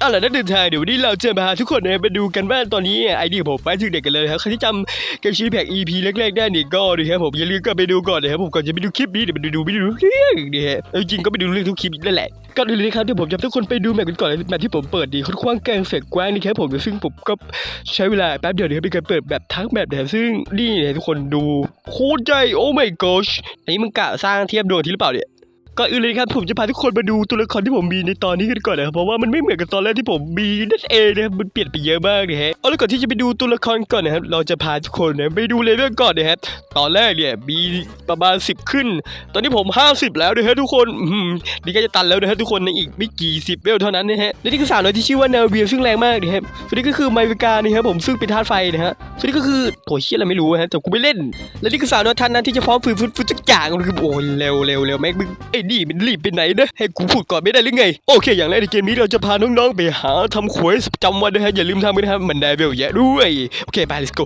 เอาล่ะนักเดินทางเดี๋ยววันนี้เราจะพาทุกคนเนี่ยไปดูกันว่าตอนนี้ไอเดียผมไปถึงเด็กกันเลยครับใครที่จำเกมชีแพ็ก EP แรกๆได้เนี่ยก็นะครับผมอย่าลืมก็ไปดูก่อนนะครับผมก่อนจะไปดูคลิปนี้เดี๋ยวไปดูไปดูเรื่องนี่ฮะจริงก็ไปดูเรื่องทุกคลิปนั่นแหละก็เลยนะครับเดี๋ยวผมจะให้ทุกคนไปดูแมปกันก่อนเลยแมปที่ผมเปิดดีค่อนข้างแกงเฟกกว้างนะครับผมซึ่งผมก็ใช้เวลาแป๊บเดียวเดี๋ยวเป็นการเปิดแบบทั้งแบบนะครับซึ่งนี่เนี่ยทุกคนดูโคตรใหญ่โอ้ my gosh อันนี้มึงกะสร้างเทียบดวงอาที่หรือเปล่าเนี่ย ก่อนอื่นเลยครับผมจะพาทุกคนมาดูตัวละครที่ผมมีในตอนนี้กันก่อนนะครับเพราะว่ามันไม่เหมือนกับตอนแรกที่ผมมีนั่นเองนะครับมันเปลี่ยนไปเยอะมากนะฮะเอาล้วก่อนที่จะไปดูตัวละครก่อนนะครับเราจะพาทุกคนนะไปดูเลเวลก่อนนะครับตอนแรกเนี่ยมีประมาณ 10 ขึ้น ตอนนี้ผม 50 แล้วนะฮะทุกคนอืมนี่ก็จะตันแล้วนะฮะทุกคนในอีกไม่กี่สิบเวลเท่านั้นนะฮะและนี่คือสาวน้อยที่ชื่อว่านาเวียซึ่งแรงมากนะครับส่วนนี้ก็คือไมวิกานะครับผมซึ่งเป็นธาตุไฟนะฮะส่วนนี้ก็คือโถเชี่ยอะไรไม่รู้ฮะแต่กูไม่เล่น และนี่คือสาวน้อยท่านนั้นที่จะพร้อมฟื้นฟูฟูทุกอย่างคือโอ้ยเร็วเร็วเร็วแม่งมึงไอ้นี่มันรีบไปไหนนะให้กูพูดก่อนไม่ได้หรือไง โอเค อย่างแรกในเกมนี้เราจะพาน้องๆไปหาทำควสประจำวันนะฮะอย่าลืมทำกันนะครับมันได้เวลเยอะด้วย โอเคไป let's go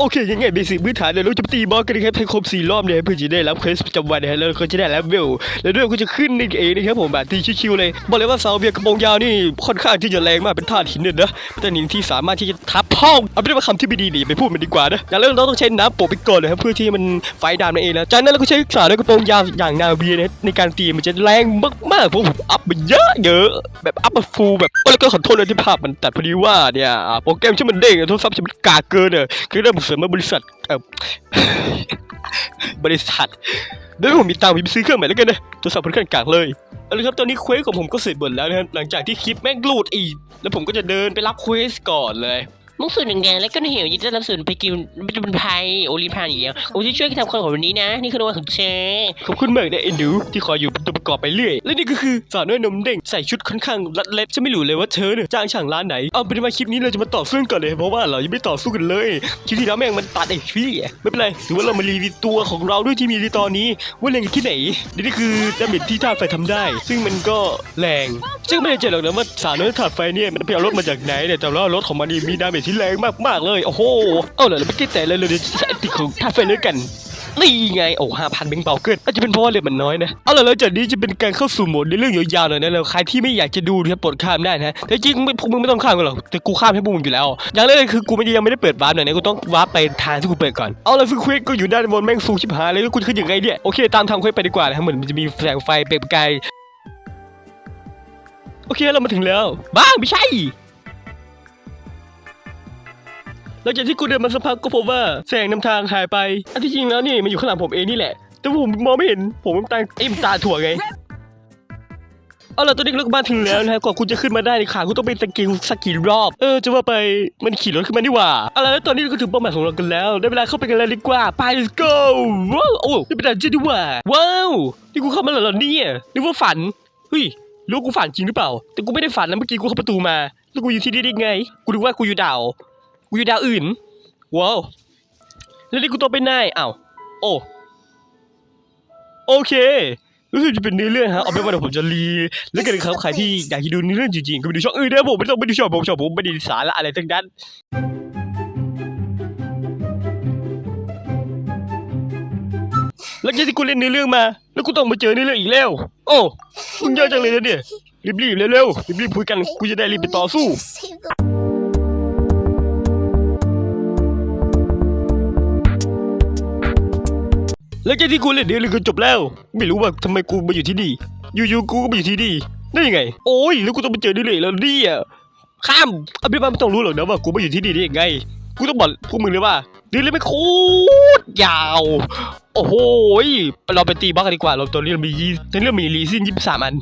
โอเคยังไงเบสิกพื้นฐานเลยเราจะไปตีบอสกันนะครับให้ครบสี่รอบเนี่ยเพื่อจะได้รับเควสประจำวันนะฮะแล้วก็จะได้รับเวลแล้วด้วยก็จะขึ้นในเองนะครับผมแบบตีชิวๆเลยบอกเลยว่าเสาเบียร์กระโปรงยาวนี่ค่อนข้างที่จะแรงมากเป็นธาตุหินเนี่ยนะเป็นหินที่สามารถที่จะทับห้องเอาเป็นว่าคำที่ไม่ดีนี่ไปพูดมันดีกว่านะอย่างแรกเราต้องใช้น้ำโปะไปก่อนเลยครับเพื่อที่มันไฟดำนั่นเองนะจากนั้นเราก็ใช้สาวด้วยกระโปรงยาวอย่างนาเบียนะในการตีมันจะแรงมากๆเพราะผมอัพมันเยอะเยอะแบบอัพมาฟูลแบบโอ้แล้วก็ขอโทษเลยที่ภาพมันตัดพอดีว่าเนี่ยโปรแกรมที่มันเด้งอะโทรศัพท์ที่มันกากเกินเนี่ยคือได้ผมเสริมมาบริษัทเออบริษัทด้วยวผมมีตังค์ผมซื้อเครื่องใหม่แล้วกันนะโทรศัพท์ค่อนข้างกางเลยเอาละครับตอนนี้เควสของผมก็เสร็จหมดแล้วนะครับหลังจากที่คลิปแม่งหลุดอีก แล้วผมก็จะเดินไปรับเควสก่อนเลย มุกสูตรหนึ่งแดงและก็เหนียวยินดีต้อนรับสู่ไปกินเป็นเป็นไพโอลิมพานอย่างเดียวผมจะช่วยทำคนของวันนี้นะ นี่คือวันของเชขอบคุณมากนะเอ็นดู ที่คอยอยู่เป็นตัวประกอบไปเรื่อย และนี่ก็คือสาวน้อยนมเด้งใส่ชุดค่อนข้างรัดเล็บฉันไม่รู้เลยว่าเธอเนี่ยจ้างช่างร้านไหน เอาเป็นว่าคลิปนี้เราจะมาต่อสู้กันก่อนเลยเพราะว่าเรายังไม่ต่อสู้กันเลยคลิปที่แล้วแม่งมันตัดไอ้พี่ไม่เป็นไรถือว่าเรามารีวิวตัวของเราด้วยที่มีในตอนนี้ว่าเล่นกันที่ไหนนี่คือดาเมจที่ธาตุไฟทำได้ ซึ่งมันก็แรงซึ่งไม่ได้เจอหรอกนะว่าสาวน้อยธาตุไฟเนี่ยมันไปเอารถมาจากไหนเนี่ยแต่ว่ารถของมันนี่มีดาเมจที่แรงมากๆเลย โอ้โห เอาเลยไม่ได้แต่เลยเลยจะติดของธาไฟเลยกันนี่ไง โอ้ห้าพันเบงเบาเกินอาจจะเป็นเพราะว่าเลือดมันน้อยนะ เอาล่ะแล้วจากนี้จะเป็นการเข้าสู่โหมดในเรื่องยาวๆหน่อยนะแล้วใครที่ไม่อยากจะดูนะปรดข้ามได้นะแต่จริงพวกมึงไม่ต้องข้ามกันหรอก แต่กูข้ามให้พวกมึงอยู่แล้ว อย่างแรกเลยคือกูไม่ยังไม่ได้เปิดวาร์ปหน่อยนะ กูต้องวาร์ปไปทางที่กูเปิดก่อน เอาล่ะซึ่งเควสก็อยู่ด้านบนแม่งสูงชิบหายเลยแล้วกูขึ้นยังไงเนี่ย โอเค ตามทางเควสไปดีกว่านะเหมือนมันจะมีแสงไฟเปล่งประกายโอเคเรามาถึงแล้ว บ้างไม่ใช่ หลังจากที่กูเดินมาสักพักก็พบว่าแสงนำทางหายไปอันที่จริงแล้วนี่มันอยู่ข้างหลังผมเองนี่แหละ แต่ผมมองไม่เห็นผมมันตาเอ็มตาถั่วไงเอาล่ะตอนนี้ราก็มาถึงแล้วนะฮะก่อนคุณจะขึ้นมาได้ในขาคุณต้องเป็นสกิลสกิลรอบ เออจะว่าไปมันขี่รถขึ้นมานี่หว่าเอาล่ะแล้วตอนนี้เราก็ถึงเป้าหมายของเรากันแล้ว ได้เวลาเข้าไปกันแล้วดีกว่าไป let's go ว้าวโอ้เป็นดันเจี้ยนดีกว่าว้าวนี่กูเข้ามาแล้วเหรอเนี่ยนึกว่าฝันเฮ้ยรู้กูฝันจริงหรือเปล่า แต่กูไม่ได้ฝันนะเมื่อกี้กูเข้าประตูมา แล้วกูอยู่ที่นี่ได้ไง กูนึกว่ากูอยู่ดาว กูอยู่ดาวอื่น ว้าว แล้วนี่กูต้องไปไหนอ้าวโอ้โอเค รู้สึกจะเป็นเนื้อเรื่องฮะเอาเป็นว่าเดี๋ยวผมจะรี แล้วกันครับใครที่อยากดูเนื้อเรื่องจริงๆ ก็ไปดูช่องอื่นนะผมไม่ต้องไปดูช่องผมช่องผมไม่ได้สาระอะไรทั้งนั้นแล้วที่กูเล่นเนื้อเรื่องมา แล้วกูต้องมาเจอเนื้อเรื่องอีกแล้ว โอ้มึงเยอะจังเลยนะเนี่ยรีบๆเร็วๆรีบๆคุยกันกูจะได้รีบไปต่อสู้ แล้วจากที่กูเล่นเดียวเลยก็จบแล้ว ไม่รู้ว่าทำไมกูมาอยู่ที่นี่ อยู่ๆกูก็มาอยู่ที่นี่ได้ยังไง โอ้ยแล้วกูต้องไปเจอเดือนเลยแล้วเนี่ะข้ามอาเป็นว่าไม่ต้องรู้หรอกนะว่ากูมาอยู่ที่นี่ได้ยังไง กูต้องบอกพวกมึงเลยว่าเดือนเลยไม่โคตรยาว โอ้โหเราไปตีบ้ากันดีกว่าเราตอนนี้เรามียี่ตอนนี้เรามีรีซินยี่สิบสามอัน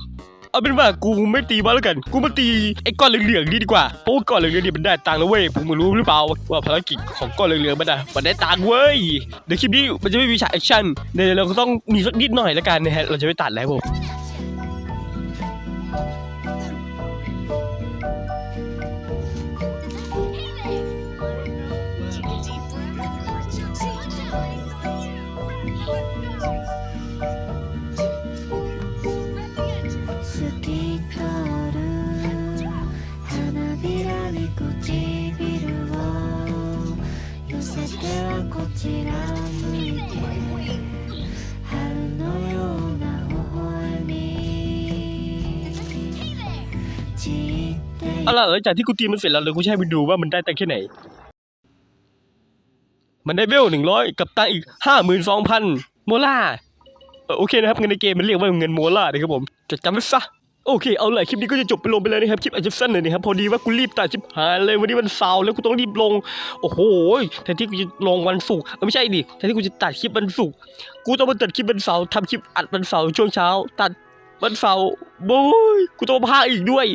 เอาเป็นว่ากูไม่ตีบ้าแล้วกัน กูมาตีไอ้ก้อนเหลืองๆนี่ดีกว่า เพราะว่าก้อนเหลืองๆนี่มันได้ตังค์แล้วเว้ยผมไม่รู้หรือเปล่าว่าภารกิจของก้อนเหลืองๆมันอะมันได้ตังค์เว้ยเดี๋ยวคลิปนี้มันจะไม่มีฉากแอคชั่นเดี๋ยวเราก็ต้องมีสักนิดหน่อยแล้วกันนะฮะ เราจะไม่ตัดแล้วผม เอาล่ะหลังจากที่กูตีมันเสร็จแล้วเลยกูจะให้มึงดูว่ามันได้แต่แค่ไหน มันได้เวลหนึ่งร้อยกับตังอีกห้าหมื่นสองพันโมล่าโอเคนะครับเงินในเกมมันเรียกว่าเงินโมล่าเลยครับผมจดจำไว้ซะ โอเคเอาเลยคลิปนี้ก็จะจบไปลงไปเลยนะครับคลิปอาจจะสั้นหน่อยนะครับพอดีว่ากูรีบตัดชิบหายเลยวันนี้วันเสาร์แล้วกูต้องรีบลง โอ้โหแทนที่กูจะลงวันศุกร์ไม่ใช่ดิแทนที่กูจะตัดคลิปวันศุกร์กูต้องมาตัดคลิปวันเสาร์ทำคลิปอัดวันเสาร์ช่วงเช้า ตัดวันเสาร์ โอ้ยกูต้องพากย์อีกด้วย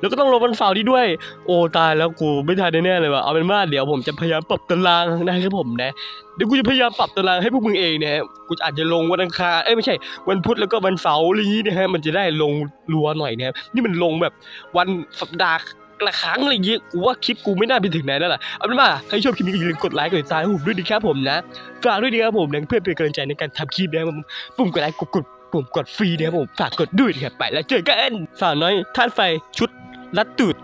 แล้วก็ต้องลงวันเสาร์นี้ด้วย โอ้ตายแล้วกูไม่ทันแน่ๆเลยว่ะเอาเป็นว่าเดี๋ยวผมจะพยายามปรับตารางนะครับผมนะเดี๋ยวกูจะพยายามปรับตารางให้พวกมึงเองนะฮะกูอาจจะลงวันอังคารเอ้ยไม่ใช่ วันพุธแล้วก็วันเสาร์อะไรอย่างนี้นะฮะมันจะได้ลงรัวหน่อยนะครับนี่มันลงแบบวันสัปดาห์ละครั้งอะไรเงี้ยกูว่าคลิปกูไม่น่าไปถึงไหนแล้วล่ะเอาเป็นว่าใครชอบคลิปนี้ก็อย่าลืมกดไลค์กดติดตามให้ผมด้วยนะครับผมนะฝากด้วยนะครับผมนะเพื่อเป็นกำลังใจในการทำคลิปนะครับผมปุ่มกดไลค์กดกด ปุ่มกดฟรีนะครับผมฝากกดด้วยนะครับไปแล้วเจอกันสาวน้อยท่านไฟชุดลัดตูด